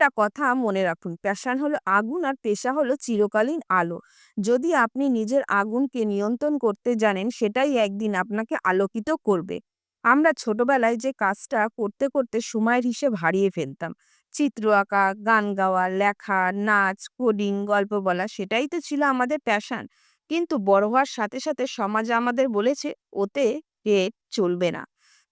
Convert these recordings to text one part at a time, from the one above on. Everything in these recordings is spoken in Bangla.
একটা কথা মনে রাখুন, প্যাশন হলো আগুন আর পেশা হলো চিরকালীন আলো। যদি আপনি নিজের আগুনকে নিয়ন্ত্রণ করতে জানেন, সেটাই একদিন আপনাকে আলোকিত করবে। আমরা ছোটবেলায় যে কাজটা করতে করতে সময়ের হিসেব হারিয়ে ফেলতাম। চিত্র আঁকা, গান গাওয়া, লেখা, নাচ, কোডিং, গল্প বলা, সেটাই তো ছিল আমাদের প্যাশান। কিন্তু বড় হওয়ার সাথে সাথে সমাজ আমাদের বলেছে, ওতে পেট চলবে না।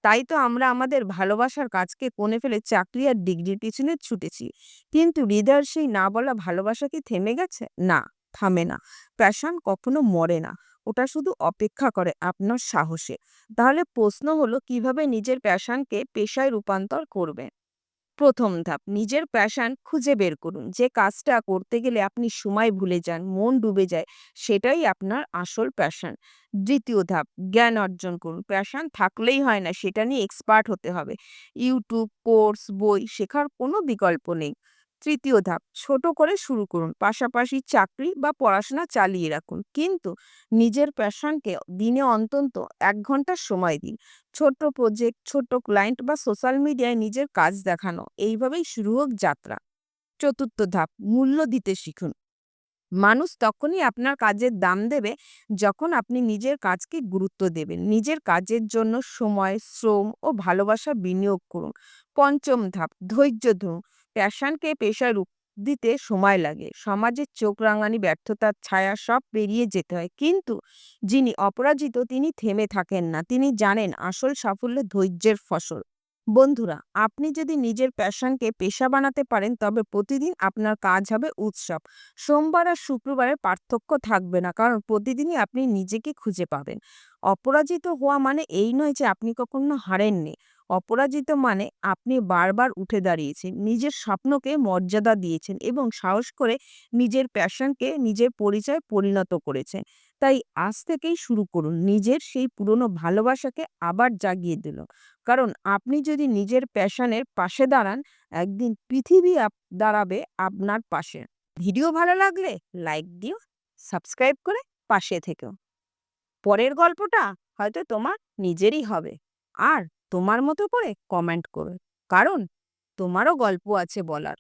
তাই তো আমরা আমাদের ভালোবাসার কাজকে কোণে ফেলে চাকরি আর ডিগ্রির পিছনে ছুটেছি। কিন্তু হৃদয়ের সেই না বলা ভালোবাসা কি থেমে গেছে? না, থামে না। প্যাশন কখনো মরে না। ওটা শুধু অপেক্ষা করে, আপনার সাহসে। তাহলে প্রশ্ন হলো, কীভাবে নিজের প্যাশনকে পেশায় রূপান্তর করবে? প্রথম ধাপ, নিজের প্যাশান খুঁজে বের করুন। যে কাজটা করতে গেলে আপনি সময় ভুলে যান, মন ডুবে যায়, সেটাই আপনার আসল প্যাশান দ্বিতীয় ধাপ, জ্ঞান অর্জন করুন। প্যাশান থাকলেই হয় না, সেটা নিয়ে এক্সপার্ট হতে হবে। ইউটিউব কোর্স বই শেখার কোনো বিকল্প নেই। তৃতীয় ধাপ, ছোট করে শুরু করুন। পাশাপাশি চাকরি বা পড়াশোনা চালিয়ে রাখুন। কিন্তু নিজের প্যাশনকে দিনে অন্তত এক ঘণ্টা সময় দিন। ছোট্ট প্রজেক্ট, ছোট্ট ক্লায়েন্ট বা সোশ্যাল মিডিয়ায় নিজের কাজ দেখানো, এইভাবেই শুরু হোক যাত্রা। চতুর্থ ধাপ, মূল্য দিতে শিখুন। মানুষ তখনই আপনার কাজের দাম দেবে যখন আপনি নিজের কাজকে গুরুত্ব দেবেন। নিজের কাজের জন্য সময়, শ্রম ও ভালোবাসা বিনিয়োগ করুন। পঞ্চম ধাপ, ধৈর্য ধরুন। প্যাশনকে পেশায় রূপ দিতে সময় লাগে। সমাজের চোখ রাঙানি, ব্যর্থতার ছায়া সব পেরিয়ে যেতে হয়। কিন্তু যিনি অপরাজিত, তিনি থেমে থাকেন না। তিনি জানেন আসল সাফল্য ধৈর্যের ফসল। বন্ধুরা, আপনি যদি নিজের প্যাশনকে পেশা বানাতে পারেন, তবে প্রতিদিন আপনার কাজ হবে উৎসব। সোমবার আর শুক্রবারের পার্থক্য থাকবে না, কারণ প্রতিদিনই আপনি নিজেকে খুঁজে পাবেন। অপরাজিত হওয়া মানে এই নয় যে আপনি কখনো হারেননি। অপরাজিত মানে আপনি বারবার উঠে দাঁড়িয়েছেন, নিজের স্বপ্নকে মর্যাদা দিয়েছেন এবং সাহস করে নিজের প্যাশনকে, নিজের পরিচয় পরিণত করেছেন। তাই আজ থেকেই শুরু করুন, নিজের সেই পুরনো ভালোবাসাকে আবার জাগিয়ে দিল। কারণ আপনি যদি নিজের প্যাশনের পাশে দাঁড়ান, একদিন পৃথিবী দাঁড়াবে আপনার পাশে। ভিডিও ভালো লাগলে লাইক দিও, সাবস্ক্রাইব করে পাশে থেকেও। পরের গল্পটা হয়তো তোমার নিজেরই হবে। আর তোমার মতো করে কমেন্ট করো। কারণ তোমারও গল্প আছে বলার।